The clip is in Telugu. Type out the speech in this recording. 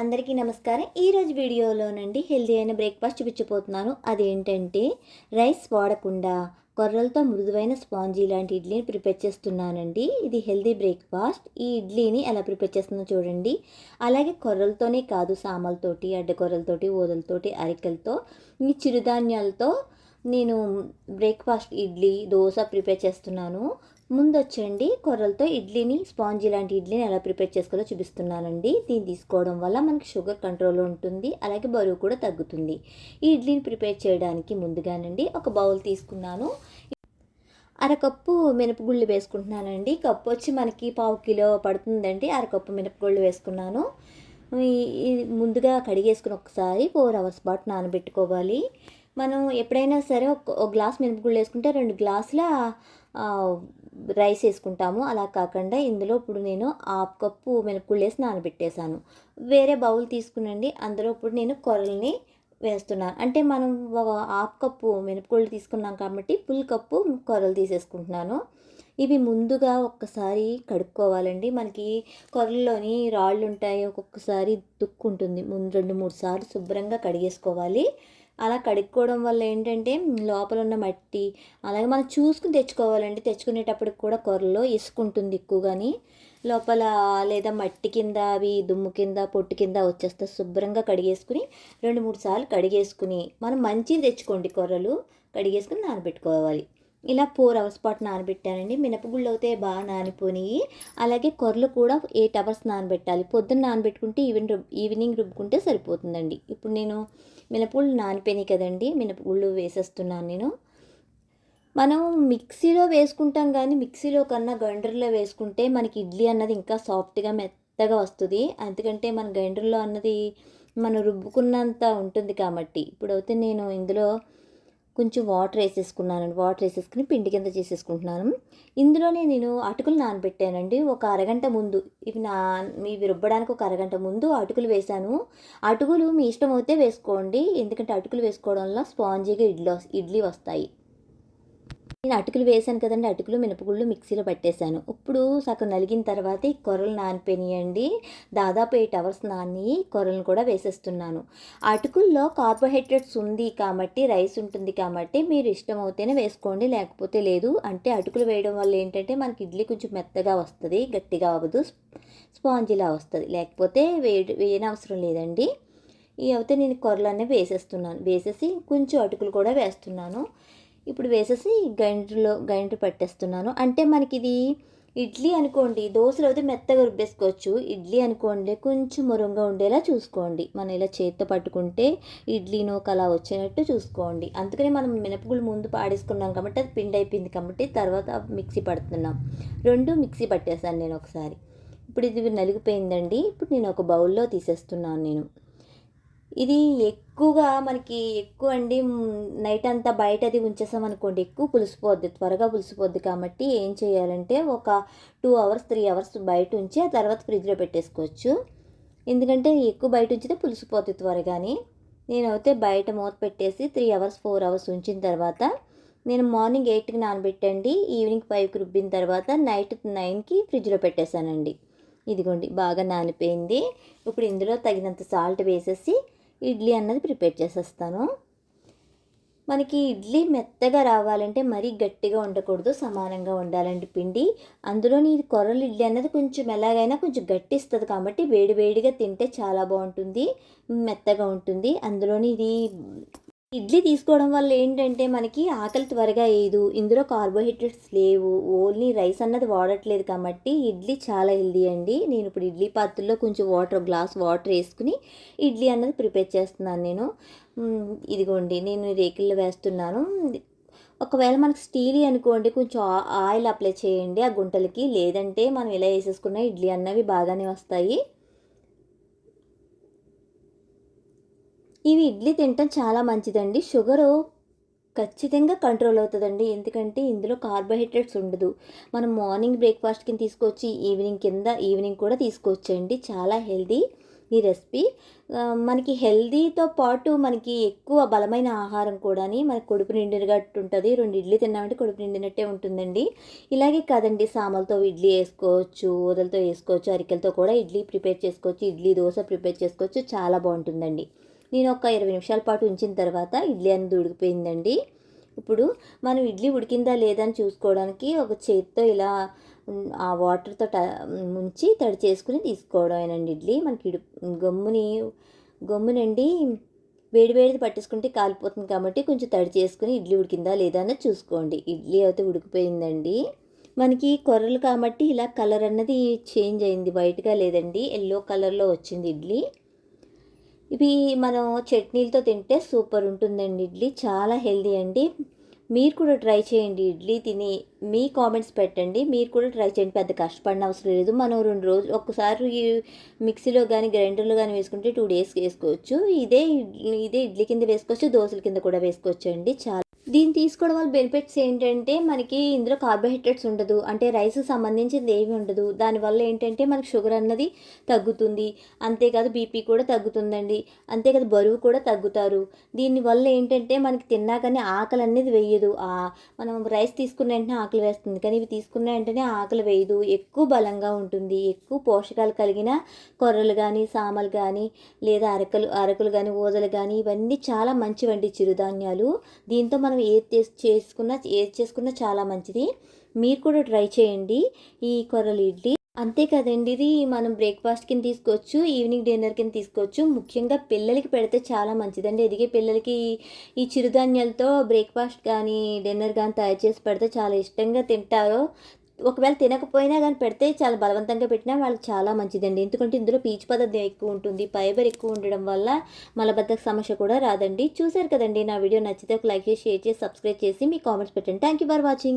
అందరికీ నమస్కారం. ఈరోజు వీడియోలోనండి హెల్దీ అయిన బ్రేక్ఫాస్ట్ చూపించబోతున్నాను. అదేంటంటే రైస్ వాడకుండా కొర్రలతో మృదువైన స్పాంజీ లాంటి ఇడ్లీని ప్రిపేర్ చేస్తున్నానండి. ఇది హెల్దీ బ్రేక్ఫాస్ట్. ఈ ఇడ్లీని ఎలా ప్రిపేర్ చేస్తుందో చూడండి. అలాగే కొర్రలతోనే కాదు సామలతోటి అడ్డ కొర్రలతోటి ఓదలతోటి అరికలతో ఈ చిరుధాన్యాలతో నేను బ్రేక్ఫాస్ట్ ఇడ్లీ దోశ ప్రిపేర్ చేస్తున్నాను. ముందు వచ్చండి కొర్రలతో ఇడ్లీని స్పాంజ్ లాంటి ఇడ్లీని ఎలా ప్రిపేర్ చేసుకోవాలో చూపిస్తున్నానండి. దీన్ని తీసుకోవడం వల్ల మనకి షుగర్ కంట్రోల్ ఉంటుంది. అలాగే బరువు కూడా తగ్గుతుంది. ఈ ఇడ్లీని ప్రిపేర్ చేయడానికి ముందుగానండి ఒక బౌల్ తీసుకున్నాను. అరకప్పు మినపగుళ్ళు వేసుకుంటున్నానండి. కప్పు వచ్చి మనకి పావు కిలో పడుతుందండి. అరకప్పు మినపగుళ్ళు వేసుకున్నాను. ముందుగా కడిగేసుకుని ఒకసారి ఫోర్ అవర్స్ పాటు నానబెట్టుకోవాలి. మనం ఎప్పుడైనా సరే ఒక గ్లాస్ మినపగుళ్ళు వేసుకుంటే రెండు గ్లాసుల రైస్ వేసుకుంటాము. అలా కాకుండా ఇందులో ఇప్పుడు నేను హాఫ్ కప్పు మినపగుళ్ళు వేసి నానబెట్టేశాను. వేరే బౌల్ తీసుకునండి. అందులో ఇప్పుడు నేను కొరల్ని వేస్తున్నాను అంటే మనం ఒక హాఫ్ కప్పు మినపగుళ్ళు తీసుకున్నాం కాబట్టి ఫుల్ కప్పు కొరలు తీసేసుకుంటున్నాను. ఇవి ముందుగా ఒక్కసారి కడుక్కోవాలండి. మనకి కొరల్లోని రాళ్ళు ఉంటాయి. ఒక్కొక్కసారి దుక్కు ఉంటుంది ముందు రెండు మూడు సార్లు శుభ్రంగా కడిగేసుకోవాలి. అలా కడుక్కోవడం వల్ల ఏంటంటే లోపల ఉన్న మట్టి అలాగే మనం చూసుకుని తెచ్చుకోవాలండి. తెచ్చుకునేటప్పటికి కూడా కొరలో ఇసుకుంటుంది ఎక్కువగాని. లోపల లేదా మట్టి కింద అవి దుమ్ము కింద పొట్టు కింద వచ్చేస్తే శుభ్రంగా కడిగేసుకుని రెండు మూడు సార్లు కడిగేసుకుని మనం మంచిది తెచ్చుకోండి కొర్రలు. కడిగేసుకుని నానబెట్టుకోవాలి. ఇలా ఫోర్ అవర్స్ పాటు నానబెట్టానండి మినపగుళ్ళు అయితే బాగా నానిపోయినాయి అలాగే కొర్రలు కూడా ఎయిట్ అవర్స్ నానబెట్టాలి. పొద్దున్న నానబెట్టుకుంటే ఈవినింగ్ రుబ్ ఈవినింగ్ రుబ్బుకుంటే సరిపోతుందండి. ఇప్పుడు నేను మినపగుళ్ళు నానిపోయినాయి కదండి. మినపగుళ్ళు వేసేస్తున్నాను నేను. మనం మిక్సీలో వేసుకుంటాం కానీ మిక్సీలో కన్నా గ్రైండర్లో వేసుకుంటే మనకి ఇడ్లీ అన్నది ఇంకా సాఫ్ట్గా మెత్తగా వస్తుంది. ఎందుకంటే మన గ్రైండర్లో అన్నది మనం రుబ్బుకున్నంత ఉంటుంది కాబట్టి. ఇప్పుడైతే నేను ఇందులో కొంచెం వాటర్ వేసేసుకున్నానండి. వాటర్ వేసేసుకుని పిండి కింద చేసేసుకుంటున్నాను. ఇందులోనే నేను అటుకులు నానబెట్టానండి. ఒక అరగంట ముందు ఇవి నా ఇవి రుబ్బడానికి ఒక అరగంట ముందు అటుకులు వేశాను. అటుకులు మీ ఇష్టం అయితే వేసుకోండి. ఎందుకంటే అటుకులు వేసుకోవడం వల్ల స్పాంజీగా ఇడ్లీ ఇడ్లీ వస్తాయి. నేను అటుకులు వేసాను కదండి. అటుకులు మినపగుళ్ళు మిక్సీలో పట్టేశాను. ఇప్పుడు సగం నలిగిన తర్వాత ఈ కొర్రలు నానిపోయినాయండి. దాదాపు ఎయిట్ అవర్స్ నాని కొరలను కూడా వేసేస్తున్నాను. అటుకుల్లో కార్బోహైడ్రేట్స్ ఉంది కాబట్టి రైస్ ఉంటుంది కాబట్టి మీరు ఇష్టం అవుతేనే వేసుకోండి. లేకపోతే లేదు అంటే అటుకులు వేయడం వల్ల ఏంటంటే మనకి ఇడ్లీ కొంచెం మెత్తగా వస్తుంది గట్టిగా అవ్వదు స్పాంజిలా వస్తుంది. లేకపోతే వేడి వేయనవసరం లేదండి. ఇవి అయితే నేను కొర్రలన్నీ వేసేస్తున్నాను. వేసేసి కొంచెం అటుకులు కూడా వేస్తున్నాను. ఇప్పుడు వేసేసి గ్రైండర్లో గ్రైండర్ పట్టేస్తున్నాను. అంటే మనకి ఇది ఇడ్లీ అనుకోండి దోశలు అయితే మెత్తగా రుబ్బేసుకోవచ్చు. ఇడ్లీ అనుకోండి కొంచెం మురంగా ఉండేలా చూసుకోండి. మనం ఇలా చేత్తో పట్టుకుంటే ఇడ్లీ నూక అలా వచ్చేటట్టు చూసుకోండి. అందుకని మనం మినపగుళ్ళు ముందు పాడేసుకున్నాం కాబట్టి అది పిండి అయిపోయింది కాబట్టి తర్వాత మిక్సీ పడుతున్నాం. రెండు మిక్సీ పట్టేశాను నేను ఒకసారి. ఇప్పుడు ఇది నలిగిపోయిందండి. ఇప్పుడు నేను ఒక బౌల్లో తీసేస్తున్నాను నేను. ఇది ఎక్కువగా మనకి ఎక్కువ అండి నైట్ అంతా బయట అది ఉంచేసామనుకోండి ఎక్కువ పులిసిపోద్ది త్వరగా పులిసిపోద్ది కాబట్టి ఏం చేయాలంటే ఒక టూ అవర్స్ త్రీ అవర్స్ బయట ఉంచి ఆ తర్వాత ఫ్రిడ్జ్లో పెట్టేసుకోవచ్చు. ఎందుకంటే ఎక్కువ బయట ఉంచితే పులిసిపోద్ది త్వరగాని. నేనైతే బయట మూత పెట్టేసి త్రీ అవర్స్ ఫోర్ అవర్స్ ఉంచిన తర్వాత నేను మార్నింగ్ ఎయిట్కి నానబెట్టండి ఈవినింగ్ ఫైవ్కి రుబ్బిన తర్వాత నైట్ నైన్కి ఫ్రిడ్జ్లో పెట్టేశానండి. ఇదిగోండి బాగా నానిపోయింది. ఇప్పుడు ఇందులో తగినంత సాల్ట్ వేసేసి ఇడ్లీ అన్నది ప్రిపేర్ చేసేస్తాను. మనకి ఇడ్లీ మెత్తగా రావాలంటే మరీ గట్టిగా ఉండకూడదు సమానంగా ఉండాలండి పిండి. అందులోని ఇది కొర్రలు ఇడ్లీ అన్నది కొంచెం ఎలాగైనా కొంచెం గట్టి ఇస్తుంది కాబట్టి వేడి వేడిగా తింటే చాలా బాగుంటుంది మెత్తగా ఉంటుంది. అందులోని ఇది ఇడ్లీ తీసుకోవడం వల్ల ఏంటంటే మనకి ఆకలి త్వరగా వేయదు ఇందులో కార్బోహైడ్రేట్స్ లేవు ఓన్లీ రైస్ అన్నది వాడట్లేదు కాబట్టి ఇడ్లీ చాలా హెల్దీ అండి. నేను ఇప్పుడు ఇడ్లీ పాత్రలో కొంచెం వాటర్ గ్లాస్ వాటర్ వేసుకుని ఇడ్లీ అన్నది ప్రిపేర్ చేస్తున్నాను నేను. ఇదిగోండి నేను రేకుల్లో వేస్తున్నాను. ఒకవేళ మనకు స్టీల్ అనుకోండి కొంచెం ఆ- ఆయిల్ అప్లై చేయండి ఆ గుంటలకి. లేదంటే మనం ఇలా వేసేసుకున్న ఇడ్లీ అన్నవి బాగానే వస్తాయి. ఇవి ఇడ్లీ తినటం చాలా మంచిదండి. షుగరు ఖచ్చితంగా కంట్రోల్ అవుతుందండి. ఎందుకంటే ఇందులో కార్బోహైడ్రేట్స్ ఉండదు. మనం మార్నింగ్ బ్రేక్ఫాస్ట్ కింద తీసుకొచ్చి ఈవినింగ్ కింద ఈవినింగ్ కూడా తీసుకోవచ్చండి చాలా హెల్దీ ఈ రెసిపీ. మనకి హెల్దీతో పాటు మనకి ఎక్కువ బలమైన ఆహారం కూడాని మనకి కడుపు నిండినట్టు ఉంటుంది రెండు ఇడ్లీ తిన్నామంటే కడుపు నిండినట్టే ఉంటుందండి. ఇలాగే కాదండి సామలతో ఇడ్లీ వేసుకోవచ్చు ఊదలతో వేసుకోవచ్చు అరికెలతో కూడా ఇడ్లీ ప్రిపేర్ చేసుకోవచ్చు ఇడ్లీ దోశ ప్రిపేర్ చేసుకోవచ్చు. చాలా బాగుంటుందండి. నేను ఒక ఇరవై నిమిషాల పాటు ఉంచిన తర్వాత ఇడ్లీ అనేది ఉడికిపోయిందండి. ఇప్పుడు మనం ఇడ్లీ ఉడికిందా లేదా అని చూసుకోవడానికి ఒక చేతితో ఇలా ఆ వాటర్తో ట ముంచి తడి చేసుకుని తీసుకోవడమేనండి ఇడ్లీ. మనకి ఇడు గమ్ముని గమ్మునండి వేడి వేడిది పట్టేసుకుంటే కాలిపోతుంది కాబట్టి కొంచెం తడి చేసుకుని ఇడ్లీ ఉడికిందా లేదా అన్నది చూసుకోండి. ఇడ్లీ అయితే ఉడికిపోయిందండి. మనకి కొర్రలు కాబట్టి ఇలా కలర్ అన్నది చేంజ్ అయింది. వైట్గా లేదండి. ఎల్లో కలర్లో వచ్చింది ఇడ్లీ. ఇవి మనం చట్నీలతో తింటే సూపర్ ఉంటుందండి ఇడ్లీ. చాలా హెల్దీ అండి. మీరు కూడా ట్రై చేయండి ఇడ్లీ తిని మీ కామెంట్స్ పెట్టండి. మీరు కూడా ట్రై చేయండి. పెద్ద కష్టపడిన అవసరం లేదు. మనం రెండు రోజులు ఒక్కసారి మిక్సీలో కానీ గ్రైండర్లో కానీ వేసుకుంటే టూ డేస్కి వేసుకోవచ్చు. ఇదే ఇడ్లీ ఇదే ఇడ్లీ కింద వేసుకోవచ్చు. దోశల కింద కూడా వేసుకోవచ్చు అండి చాలా దీన్ని తీసుకోవడం వల్ల బెనిఫిట్స్ ఏంటంటే మనకి ఇందులో కార్బోహైడ్రేట్స్ ఉండదు. అంటే రైస్కి సంబంధించింది ఏమి ఉండదు. దానివల్ల ఏంటంటే మనకి షుగర్ అన్నది తగ్గుతుంది. అంతేకాదు బీపీ కూడా తగ్గుతుందండి. అంతేకాదు బరువు కూడా తగ్గుతారు. దీనివల్ల ఏంటంటే మనకి తిన్నాకనే ఆకలి అనేది వేయదు. మనం రైస్ తీసుకున్న వెంటనే ఆకలి వేస్తుంది. కానీ ఇవి తీసుకున్న వెంటనే ఆకలి వేయదు. ఎక్కువ బలంగా ఉంటుంది. ఎక్కువ పోషకాలు కలిగిన కొర్రలు కానీ సామలు కానీ లేదా అరకలు అరకులు కానీ ఊదలు కానీ ఇవన్నీ చాలా మంచివండి చిరుధాన్యాలు. దీంతో మనం ఏది చేస్- చేసుకున్నా ఏది చేసుకున్నా చాలా మంచిది. మీరు కూడా ట్రై చేయండి ఈ కొరలు ఇడ్లీ. అంతే కదండి ఇది మనం బ్రేక్ఫాస్ట్ కింద తీసుకోవచ్చు ఈవినింగ్ డిన్నర్ కింద తీసుకోవచ్చు. ముఖ్యంగా పిల్లలకి పెడితే చాలా మంచిదండి. ఎదిగే పిల్లలకి ఈ చిరుధాన్యాలతో బ్రేక్ఫాస్ట్ కానీ డిన్నర్ కానీ తయారు చేసి పెడితే చాలా ఇష్టంగా తింటారు. ఒకవేళ తినకపోయినా కానీ పెడితే చాలా బలవంతంగా పెట్టినా వాళ్ళకి చాలా మంచిదండి. ఎందుకంటే ఇందులో పీచు పదార్థం ఎక్కువ ఉంటుంది. ఫైబర్ ఎక్కువ ఉండడం వల్ల మలబద్ధక సమస్య కూడా రాదండి. చూశారు కదండి నా వీడియో నచ్చితే ఒక లైక్ చేసి షేర్ చేసి సబ్స్క్రైబ్ చేసి మీ కామెంట్స్ పెట్టండి. Thank you for watching.